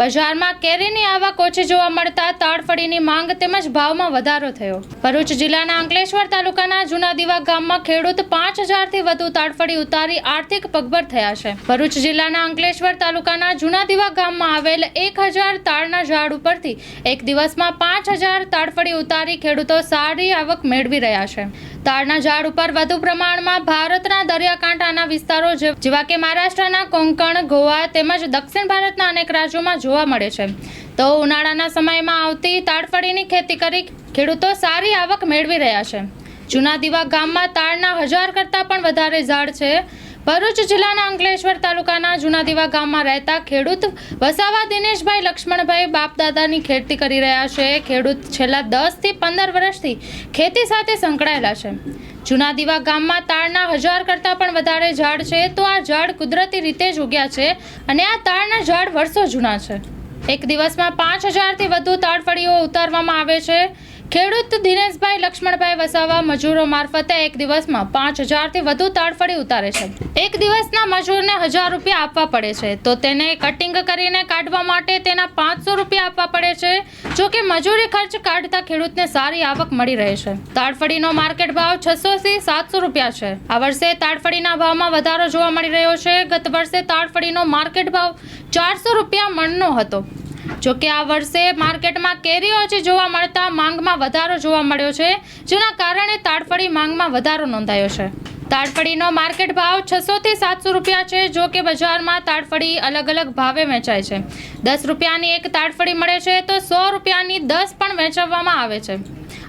બજારમાં કેરીની આવક ઓછી જોવા મળતા તાડફળીની માંગ તેમજ ભાવમાં વધારો થયો. ભરૂચ જિલ્લાના અંકલેશ્વર તાલુકાના જૂના દીવા ગામમાં ખેડૂત પાંચ હજારથી વધુ તાડફળી ઉતારી આર્થિક પગભર થયા છે. ભરૂચ જિલ્લાના અંકલેશ્વર તાલુકાના જૂના દીવા ગામમાં આવેલ એક હજાર તાળના ઝાડ ઉપરથી એક દિવસમાં પાંચ હજાર તાડફળી ઉતારી ખેડૂતો સારી આવક મેળવી રહ્યા છે. તાળના ઝાડ ઉપર વધુ પ્રમાણમાં ભારતના દરિયાકાંઠાના વિસ્તારો જેવા કે મહારાષ્ટ્રના કોંકણ, ગોવા તેમજ દક્ષિણ ભારતના અનેક રાજ્યોમાં જોવા મળે છે. તો ઉનાળાના સમયમાં આવતી તાડફળીની ખેતી કરી ખેડૂતો સારી આવક મેળવી રહ્યા છે. જૂના દીવા ગામમાં તાડના હજાર કરતાં પણ વધારે ઝાડ છે. ભરૂચ જિલ્લાના અંકલેશ્વર તાલુકાના જૂના દીવા ગામમાં રહેતા ખેડૂત વસાવા દિનેશભાઈ લક્ષ્મણભાઈ બાપદાદાની ખેતી કરી રહ્યા છે. ખેડૂત છેલ્લા દસથી પંદર વર્ષથી ખેતી સાથે સંકળાયેલા છે. જૂના દીવા ગામમાં તાળના હજાર કરતાં પણ વધારે ઝાડ છે, તો આ ઝાડ કુદરતી રીતે જ ઉગ્યા છે અને આ તાળના ઝાડ વર્ષો જૂના છે. એક દિવસમાં પાંચ હજારથી વધુ તાડફળીઓ ઉતારવામાં આવે છે. ખેડૂત દિનેશભાઈ લક્ષ્મણભાઈ વસાવા મજૂરો મારફતે એક દિવસમાં પાંચ હજારથી વધુ તાડફળી ઉતારે છે. એક દિવસના મજૂરને હજાર રૂપિયા આપવા પડે છે, તો તેને કટિંગ કરીને કાઢવા માટે તેના પાંચસો રૂપિયા આપવા પડે છે. જો કે મજૂરી ખર્ચ કાઢતા ખેડૂતને સારી આવક મળી રહે છે. તાડફળીનો માર્કેટ ભાવ છસો થી સાતસો રૂપિયા છે. આ વર્ષે તાડફળીના ભાવમાં વધારો જોવા મળી રહ્યો છે. ગત વર્ષે તાડફળીનો માર્કેટ ભાવ ચારસો રૂપિયા મણનો હતો. જો કે આ વર્ષે માર્કેટમાં કેરી ઓછી જોવા મળતા માંગમાં વધારો જોવા મળ્યો છે, જેના કારણે તાડફળી માંગમાં વધારો નોંધાયો છે. તાડફળીનો માર્કેટ ભાવ છસો થી સાતસો રૂપિયા છે, જો કે બજારમાં તાડફળી અલગ અલગ ભાવે વેચાય છે. દસ રૂપિયાની એક તાડફળી મળે છે તો સો રૂપિયાની દસ પણ વેચવામાં આવે છે.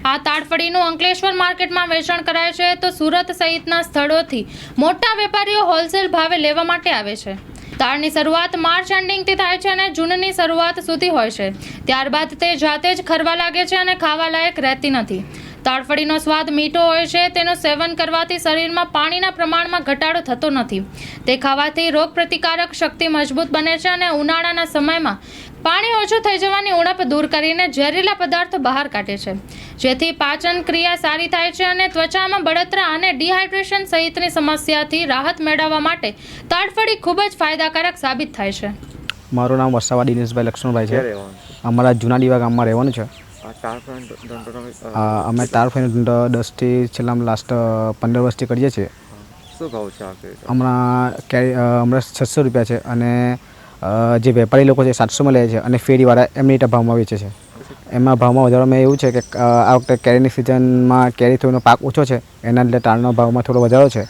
આ તાડફળીનું અંકલેશ્વર માર્કેટમાં વેચાણ કરાય છે તો સુરત સહિતના સ્થળોથી મોટા વેપારીઓ હોલસેલ ભાવે લેવા માટે આવે છે. તાળની શરૂઆત માર્ચ એન્ડિંગથી થાય છે અને જૂનની શરૂઆત સુધી હોય છે. ત્યારબાદ તે જાતે જ ખરવા લાગે છે અને ખાવા લાયક રહેતી નથી. તાળફળીનો સ્વાદ મીઠો હોય છે તેનું સેવન કરવાથી શરીરમાં પાણીના પ્રમાણમાં ઘટાડો થતો નથી. તે ખાવાથી રોગ પ્રતિકારક શક્તિ મજબૂત બને છે અને ઉનાળાના સમયમાં પાણી ઓછું થઈ જવાની ઉણપ દૂર કરીને ઝેરીલા પદાર્થો બહાર કાઢે છે. જેથી પાચન ક્રિયા સારી થાય છે અને ત્વચામાં બળતરા અને ડિહાઇડ્રેશન સહિતની સમસ્યાથી રાહત મેળવવા માટે તાડફળી ખૂબ જ ફાયદાકારક સાબિત થાય છે. મારું નામ વસાવા દિનેશભાઈ લક્ષ્મણભાઈ છે. અમારા જૂના દીવા ગામમાં રહેવાનું છે. અમે તાર ફેન ધંધો દસથી છેલ્લા લાસ્ટ પંદર વર્ષથી કરીએ છીએ. શું ભાવ છે હમણાં કેરી હમણાં છસો રૂપિયા છે અને જે વેપારી લોકો છે સાતસોમાં લે છે અને ફેરીવાળા એમની ભાવમાં વેચે છે. એમાં ભાવમાં વધારામાં એવું છે કે આ વખતે કેરીની સિઝનમાં કેરી થોડીનો પાક ઓછો છે એના લીધે તાળનો ભાવમાં થોડો વધારો છે.